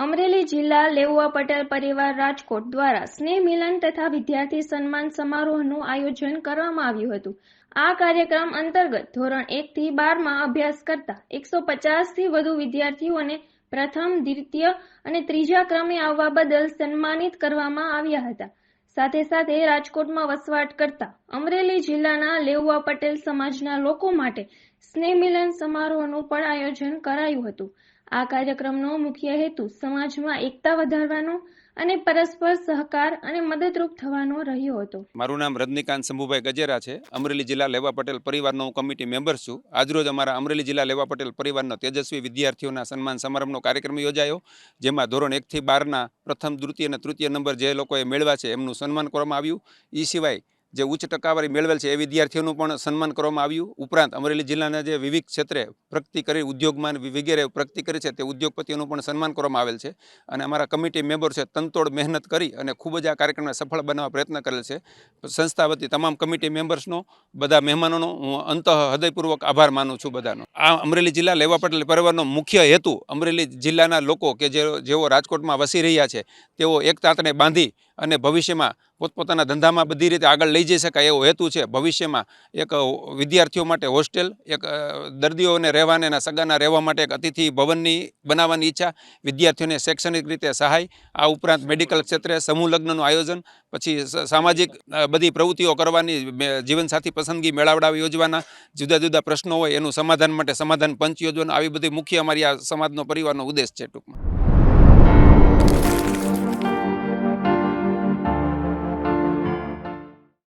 અમરેલી જિલ્લા લેઉવા પટેલ પરિવાર રાજકોટ દ્વારા સ્નેહ મિલન તથા વિદ્યાર્થી સન્માન સમારોહનું આયોજન કરવામાં આવ્યું હતું. આ કાર્યક્રમ અંતર્ગત ધોરણ એક થી બારમાં અભ્યાસ કરતા એકસો થી વધુ વિદ્યાર્થીઓને પ્રથમ, દ્વિતીય અને ત્રીજા ક્રમે આવવા બદલ સન્માનિત કરવામાં આવ્યા હતા. સાથે સાથે રાજકોટમાં વસવાટ કરતા અમરેલી જિલ્લાના લેઉવા પટેલ સમાજના લોકો માટે સ્નેહ મિલન સમારોહનું પણ આયોજન કરાયું હતું. આ કાર્યક્રમનો મુખ્ય હેતુ સમાજમાં એકતા વધારવાનો અને પરસ્પર સહકાર અને મદદરૂપ થવાનો રહ્યો હતો. મારું નામ રજનીકાંત શંભુભાઈ ગજેરા છે. અમરેલી જિલ્લા લેવા પટેલ પરિવારનો હું કમિટી મેમ્બર છું. આજરોજ અમારા અમરેલી જિલ્લા લેવા પટેલ પરિવારનો તેજસ્વી વિદ્યાર્થીઓના સન્માન સમારંભનો કાર્યક્રમ યોજાયો, જેમાં ધોરણ એકથી બારના પ્રથમ, દ્વિતીય અને તૃતીય નંબર જે લોકોએ મેળવ્યા છે, એમનું સન્માન કરવામાં આવ્યું. એ સિવાય જે ઉચ્ચ ટકાવારી મેળવેલ છે એ વિદ્યાર્થીઓનું પણ સન્માન કરવામાં આવ્યું. ઉપરાંત અમરેલી જિલ્લાના જે વિવિધ ક્ષેત્રે પ્રગતિ કરી, ઉદ્યોગમાં વગેરે પ્રગતિ કરી છે, તે ઉદ્યોગપતિઓનું પણ સન્માન કરવામાં આવેલ છે. અને અમારા કમિટી મેમ્બર છે, તનતોડ મહેનત કરી અને ખૂબ જ આ કાર્યક્રમને સફળ બનાવવા પ્રયત્ન કરેલ છે. સંસ્થા વતી તમામ કમિટી મેમ્બર્સનો, બધા મહેમાનોનો હું અંત હૃદયપૂર્વક આભાર માનું છું બધાનો. આ અમરેલી જિલ્લા લેવા પટેલ પરિવારનો મુખ્ય હેતુ અમરેલી જિલ્લાના લોકો કે જેઓ રાજકોટમાં વસી રહ્યા છે, તેઓ એક તાતને બાંધી અને ભવિષ્યમાં પોતપોતાના ધંધામાં બધી રીતે આગળ લઈ જઈ શકાય એવો હેતુ છે. ભવિષ્યમાં એક વિદ્યાર્થીઓ માટે હોસ્ટેલ, એક દર્દીઓને રહેવાને એના સગાના રહેવા માટે એક અતિથિ ભવનની બનાવવાની ઈચ્છા, વિદ્યાર્થીઓને શૈક્ષણિક રીતે સહાય, આ ઉપરાંત મેડિકલ ક્ષેત્રે સમૂહ લગ્નનું આયોજન, પછી સામાજિક બધી પ્રવૃત્તિઓ કરવાની જીવનસાથી પસંદગી મેળાવડા યોજવાના, જુદા જુદા પ્રશ્નો હોય એનું સમાધાન માટે સમાધાન પંચ યોજવાનું, આવી બધી મુખ્ય અમારી આ સમાજનો પરિવારનો ઉદ્દેશ છે ટૂંકમાં.